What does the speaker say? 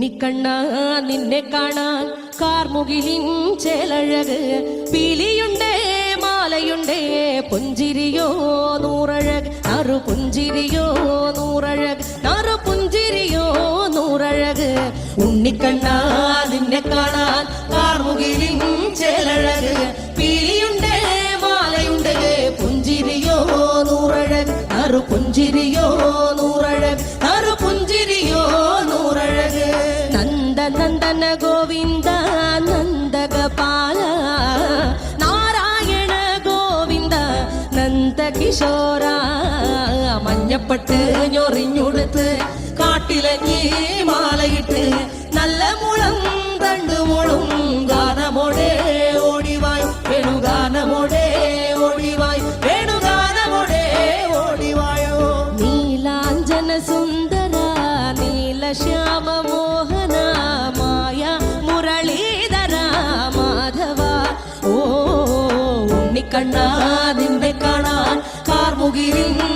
നിക്കണ്ണ നിന്നെ കാണാൻ കാർമുകിലിൻ ചേലഴക് പീലിയുണ്ടേ മാലയുണ്ടേ പുഞ്ചിരിയോ നൂറഴക്. നറു പുഞ്ചിരിയോ നൂറഴക് നറു പുഞ്ചിരിയോ നൂറഴക്. ഉണ്ണിക്കണ്ണ നിന്നെ കാണാൻ കാർമുകിലിൻ ചേലഴക് പീലിയുണ്ടേ മാലയുണ്ടേ പുഞ്ചിരിയോ നൂറഴക്. നറു പുഞ്ചിരിയോ നൂറഴക്. നന്ദന ഗോവിന്ദ നന്ദഗപാല. നാരായണ ഗോവിന്ദ നന്ദകിശോര. മഞ്ഞപ്പട്ട് ഞൊറിഞ്ഞുടുത്ത് കാട്ടിലഞ്ഞി മാലയിട്ട് നല്ല മുളം തണ്ടുമുളും ഗാനമോടെ ഓടിവായ്. വേണുഗാനമോടെ ഓടിവായ്. വേണുഗാനമോടെ ഓടിവായോ. നീലാഞ്ജന സുന്ദര നീലശ്യാമ മോഹന ഓ ഉണ്ണിക്കണ്ണ നിന്നെ കാണാൻ കാർമുകിലിൽ